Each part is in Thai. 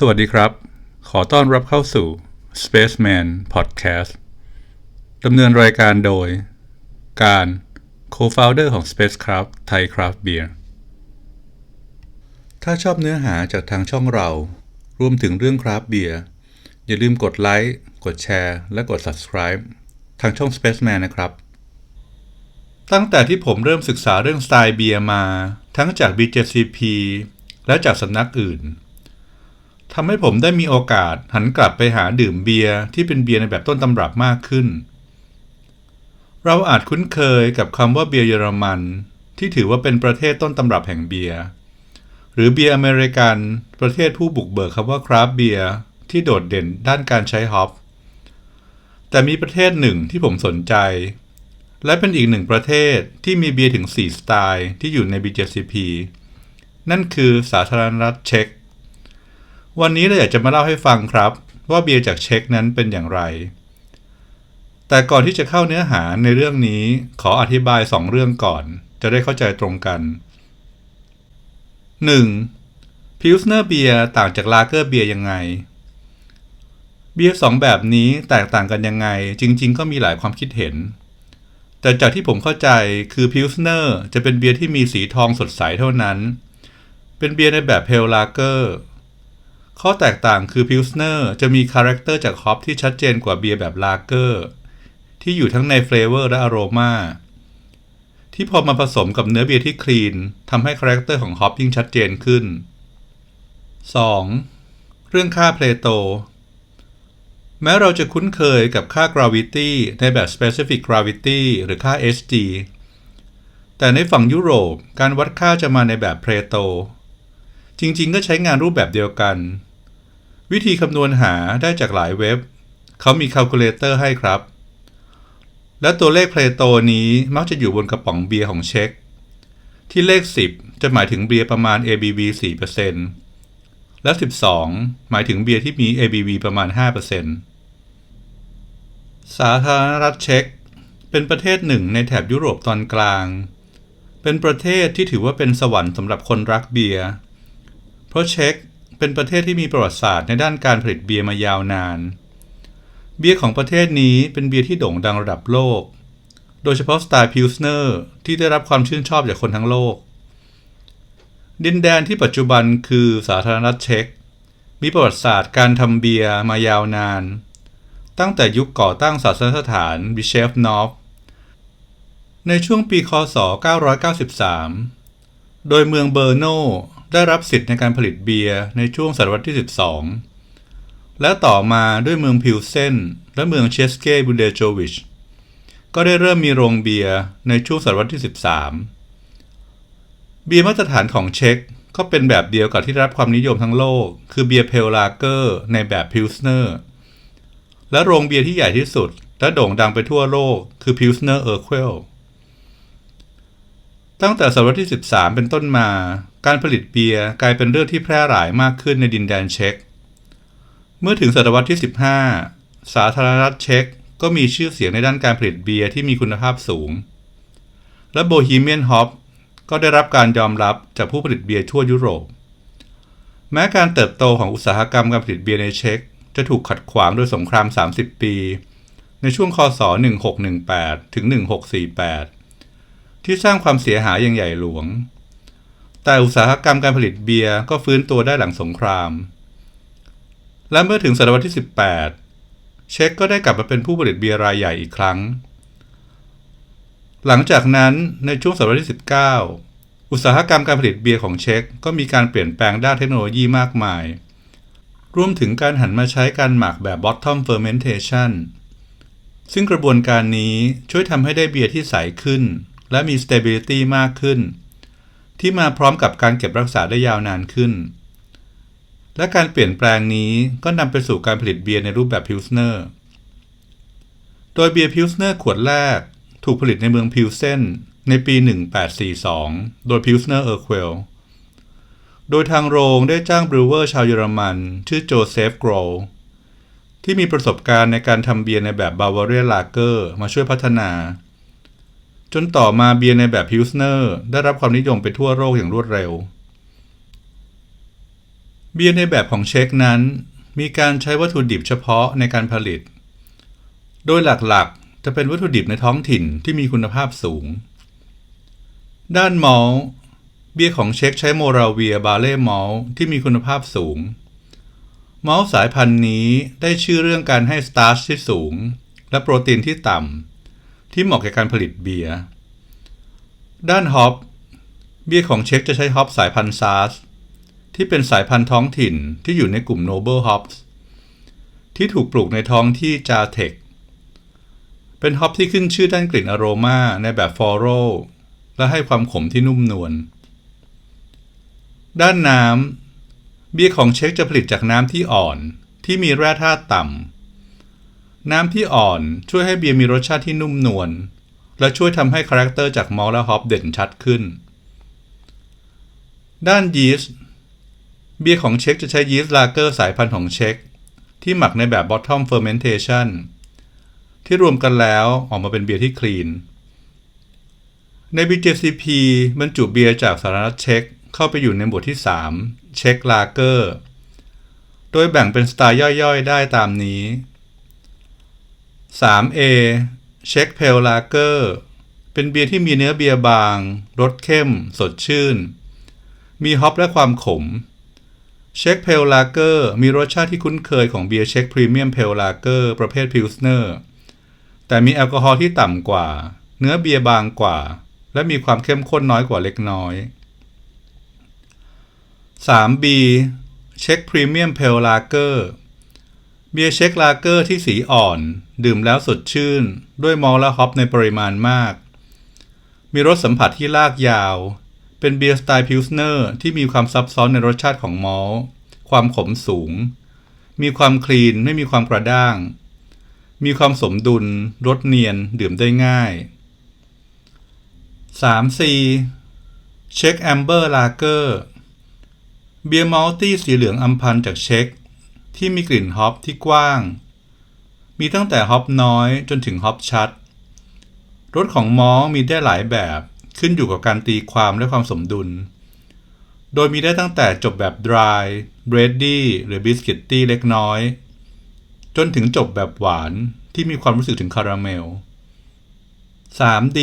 สวัสดีครับ ขอต้อนรับเข้าสู่ Spaceman Podcast ดำเนินรายการโดย การ Co-founder ของ Spacecraft Thai Craft Beer ถ้าชอบเนื้อหาจากทางช่องเรา รวมถึงเรื่องคราฟเบียร์อย่าลืมกดไลค์ กดแชร์ และกด Subscribe ทางช่อง Spaceman นะครับ ตั้งแต่ที่ผมเริ่มศึกษาเรื่องสไตล์เบียร์มา ทั้งจาก BJCP และจากสำนักอื่น ทำให้ผมได้มีโอกาสหันกลับไปหาดื่มเบียร์ที่เป็นเบียร์ในแบบต้นตำรับมากขึ้น เราอาจคุ้นเคยกับคำว่าเบียร์เยอรมัน ที่ถือว่าเป็นประเทศต้นตำรับแห่งเบียร์หรือเบียร์อเมริกัน ประเทศผู้บุกเบิกคำว่าคราฟเบียร์ที่โดดเด่นด้านการใช้ฮอปแต่มีประเทศหนึ่งที่ผมสนใจ และเป็นอีกหนึ่งประเทศที่มีเบียร์ถึง 4 สไตล์ที่อยู่ใน BJCP นั่นคือสาธารณรัฐเช็ก วันนี้เราอยากจะมาเล่าให้ฟังครับ ว่าเบียร์จากเช็กนั้นเป็นอย่างไร แต่ก่อนที่จะเข้าเนื้อหาในเรื่องนี้ขออธิบาย 2 เรื่องก่อน จะได้เข้าใจตรงกัน 1. พิลสเนอร์เบียร์ต่างจากลาเกอร์เบียร์ยังไง เบียร์สองแบบนี้แตกต่างกันยังไง จริง ๆ ก็มีหลายความคิดเห็น แต่จากที่ผมเข้าใจคือพิลสเนอร์จะเป็นเบียร์ที่มีสีทองสดใสเท่านั้น เป็นเบียร์ในแบบเพลลาเกอร์ ข้อแตกต่างคือพิลสเนอร์จะมีคาแรคเตอร์จากฮอปที่ชัดเจนกว่าเบียร์แบบลาเกอร์ที่อยู่ทั้งในเฟลเวอร์และอโรมาที่พอมาผสมกับเนื้อเบียร์ที่คลีนทำให้คาแรคเตอร์ของฮอปยิ่งชัดเจนขึ้น 2. เรื่องค่าเพลโต แม้เราจะคุ้นเคยกับค่า gravity ในแบบ specific gravity หรือค่า Hg แต่ในฝั่งยุโรปการวัดค่าจะมาในแบบเพลโต จริงๆ ก็ใช้งานรูปแบบเดียวกัน วิธีคำนวณหาได้จากหลายเว็บ เขามีค a l คูลเลเตอร์ให้ครับ และตัวเลขเพลโตนี้มักจะอยู่บนกระป๋องเบียร์ของเช็ค ที่เลข 10 จะหมายถึงเบียร์ประมาณ ABV 4%และ 12 หมายถึงเบียร์ที่มี ABV ประมาณ 5%สาธารณรัฐเช็กเป็นประเทศหนึ่งในแถบยุโรปตอนกลาง เป็นประเทศที่ถือว่าเป็นสวรรค์สำหรับคนรักเบียร์เพราะเช็ก เป็นประเทศที่มีประวัติศาสตร์ในด้านการผลิตเบียร์มายาวนาน เบียร์ของประเทศนี้เป็นเบียร์ที่โด่งดังระดับโลก โดยเฉพาะสไตล์พิลสเนอร์ที่ได้รับความชื่นชอบจากคนทั้งโลก ดินแดนที่ปัจจุบันคือสาธารณรัฐเช็ก มีประวัติศาสตร์การทำเบียร์มายาวนาน ตั้งแต่ยุคก่อตั้งศาสนสถานบิเชฟนอฟในช่วงปีคศ 993 โดยเมืองเบอร์โน ได้รับสิทธิ์ในการผลิตเบียร์ในช่วงศตวรรษที่ 12 และต่อมาด้วยเมืองพิลเซนและเมืองเชสเกบูเดโจวิช ก็ได้เริ่มมีโรงเบียร์ในช่วงศตวรรษที่ 13 เบียร์มาตรฐานของเช็กก็เป็นแบบเดียวกับที่ได้รับความนิยมทั้งโลก คือเบียร์เพลลาเกอร์ในแบบพิลสเนอร์ และโรงเบียร์ที่ใหญ่ที่สุด และโด่งดังไปทั่วโลกคือพิลสเนอร์เออร์เควลตั้งแต่ศตวรรษที่ 13 เป็นต้นมา การผลิตเบียร์กลายเป็นเรื่องที่แพร่หลายมากขึ้นในดินแดนเช็ก เมื่อถึงศตวรรษที่ 15 สาธารณรัฐเช็กก็มีชื่อเสียงในด้านการผลิตเบียร์ที่มีคุณภาพสูง และโบฮีเมียนฮอปก็ได้รับการยอมรับจากผู้ผลิตเบียร์ทั่วยุโรป แม้การเติบโตของอุตสาหกรรมการผลิตเบียร์ในเช็กจะถูกขัดขวางโดยสงคราม 30 ปี ในช่วงคศ 1618 ถึง 1648 ที่สร้างความเสียหายอย่างใหญ่หลวง แต่อุตสาหกรรมการผลิตเบียร์ก็ฟื้นตัวได้หลังสงคราม และเมื่อถึงศตวรรษที่ 18 เช็กก็ได้กลับมาเป็นผู้ผลิตเบียร์รายใหญ่อีกครั้ง หลังจากนั้นในช่วงศตวรรษที่ 19 อุตสาหกรรมการผลิตเบียร์ของเช็กก็มีการเปลี่ยนแปลงด้านเทคโนโลยีมากมาย รวมถึงการหันมาใช้การหมักแบบ bottom fermentation ซึ่งกระบวนการนี้ช่วยทำให้ได้เบียร์ที่ใสขึ้น และมี stability มากขึ้น ที่มาพร้อมกับการเก็บรักษาได้ยาวนานขึ้น และการเปลี่ยนแปลงนี้ก็นำไปสู่การผลิตเบียร์ในรูปแบบพิลสเนอร์ โดยเบียร์พิลสเนอร์ขวดแรกถูกผลิตในเมืองพิลเซนในปี 1842 โดยพิลสเนอร์เออร์เควลโดยทางโรงได้จ้างบรูเวอร์ชาวเยอรมัน ชื่อโจเซฟโกรที่มีประสบการณ์ในการทำเบียร์ในแบบบาวาเรียลาเกอร์มาช่วยพัฒนา จนต่อมาเบียร์ในแบบพิลสเนอร์ได้รับความนิยมไปทั่วโลกอย่างรวดเร็ว เบียร์ในแบบของเช็คนั้น มีการใช้วัตถุดิบเฉพาะในการผลิต โดยหลักๆ จะเป็นวัตถุดิบในท้องถิ่นที่มีคุณภาพสูง ด้านมอลเบียร์ของเช็คใช้โมราเวียบาเล่มอลที่มีคุณภาพสูงมอลสายพันธุ์นี้ได้ชื่อเรื่องการให้สตาร์ชที่สูง และโปรตีนที่ต่ำ ที่เหมาะแก่การผลิตเบียร์ ด้านฮอปเบียร์ของเช็คจะใช้ฮอปสายพันธุ์ซาร์สที่เป็นสายพันธุ์ท้องถิ่นที่อยู่ในกลุ่ม Noble Hops ที่ถูกปลูกในท้องที่จาเทค เป็นฮอปที่ขึ้นชื่อด้านกลิ่นอโรมาในแบบฟลอโรและให้ความขมที่นุ่มนวล ด้านน้ำเบียร์ของเช็คจะผลิตจากน้ำที่อ่อนที่มีแร่ธาตุต่ำ น้ำที่อ่อนช่วยให้เบียร์มีรสชาติที่นุ่มนวลและช่วยทำให้คาแรคเตอร์จากมอลและฮอปเด่นชัดขึ้น ด้านยีสต์เบียร์ของเช็คจะใช้ยีสต์ลาเกอร์สายพันธุ์ของเช็คที่หมักในแบบ bottom fermentation ที่รวมกันแล้วออกมาเป็นเบียร์ที่คลีน ใน BJCP บรรจุเบียร์จากสหรัฐเช็กเข้าไปอยู่ในหมวดที่ 3 เช็กลาเกอร์ โดยแบ่งเป็นสไตล์ย่อยๆ ได้ตามนี้ 3A เช็กเพลลาเกอร์ เป็นเบียร์ที่มีเนื้อเบียร์บาง รสเข้ม สดชื่น มีฮอปและความขม เช็คเพลลาเกอร์มีรสชาติที่คุ้นเคยของเบียร์เช็คพรีเมียมเพลลาเกอร์ประเภทพิลสเนอร์ แต่มีแอลกอฮอล์ที่ต่ำกว่า เนื้อเบียร์บางกว่า และมีความเข้มข้นน้อยกว่าเล็กน้อย 3B เช็คพรีเมียมเพลลาเกอร์ เบียร์เช็คลาเกอร์ที่สีอ่อน ดื่มแล้วสดชื่น ด้วยมอลและฮอปในปริมาณมาก มีรสสัมผัสที่ลากยาว เป็นเบียร์สไตล์พิลสเนอร์ที่มีความซับซ้อนในรสชาติของมอลความขมสูง มีความคลีนไม่มีความกระด้าง มีความสมดุล รสเนียน ดื่มได้ง่าย 3C เช็คแอมเบอร์ลาเกอร์เบียร์มัลตี้สีเหลืองอัมพันจากเช็ค ที่มีกลิ่นฮอปที่กว้าง มีตั้งแต่ฮอปน้อยจนถึงฮอปชัด รสของมอลมีได้หลายแบบขึ้นอยู่กับการตีความและความสมดุล โดยมีได้ตั้งแต่จบแบบ dry bready หรือ biscuity เล็กน้อย จนถึงจบแบบหวานที่มีความรู้สึกถึงคาราเมล 3D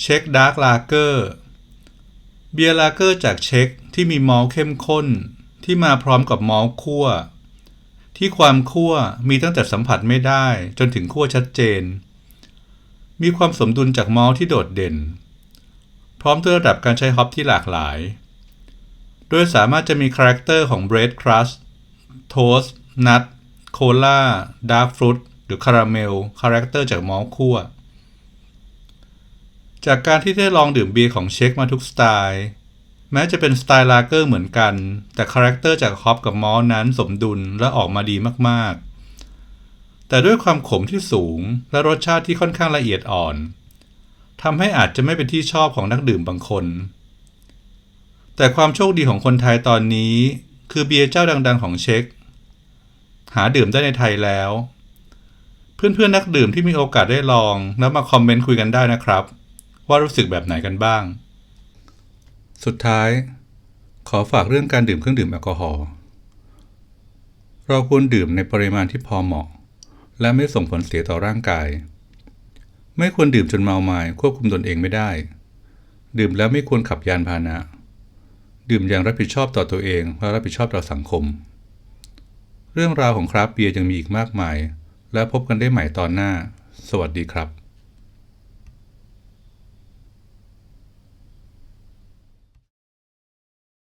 เช็คดาร์กลาเกอร์เบียร์ลาเกอร์จากเช็คที่มีมอลเข้มข้นที่มาพร้อมกับมอลคั่ว ที่ความคั่วมีตั้งแต่สัมผัสไม่ได้จนถึงคั่วชัดเจน มีความสมดุลจากมอลที่โดดเด่น พร้อมด้วยระดับการใช้ฮอปที่หลากหลาย โดยสามารถจะมีคาแรคเตอร์ของเบรดครัสโทสนัทโคลาดาร์กฟรุตหรือคาราเมลคาแรคเตอร์จากมอลคั่วจากการที่ได้ลองดื่มเบียร์ของเช็คมาทุกสไตล์ แม้จะเป็นสไตล์ลาเกอร์เหมือนกัน แต่คาแรคเตอร์จากฮอปกับมอลต์นั้นสมดุลและออกมาดีมากๆ แต่ด้วยความขมที่สูงและรสชาติที่ค่อนข้างละเอียดอ่อนทำให้อาจจะไม่เป็นที่ชอบของนักดื่มบางคน แต่ความโชคดีของคนไทยตอนนี้ คือเบียร์เจ้าดัง ๆ ของเช็คหาดื่มได้ในไทยแล้ว เพื่อนๆนักดื่มที่มีโอกาสได้ลอง แล้วมาคอมเมนต์คุยกันได้นะครับ ว่ารู้สึกแบบไหนกันบ้าง สุดท้าย ขอฝากเรื่องการดื่มเครื่องดื่มแอลกอฮอล์เราควรดื่มในปริมาณที่พอเหมาะ และไม่ส่งผลเสียต่อร่างกาย ไม่ควรดื่มจนเมาไมา้ควบคุมตนเองไม่ได้ ดื่มแล้วไม่ควรขับยานพาหนะ ดื่มอย่างรับผิดชอบต่อตัวเองและรับผิดชอบต่อสังคม เรื่องราวของคราฟต์เบียร์ยังมีอีกมากมาย และพบกันได้ใหม่ตอนหน้า สวัสดีครับ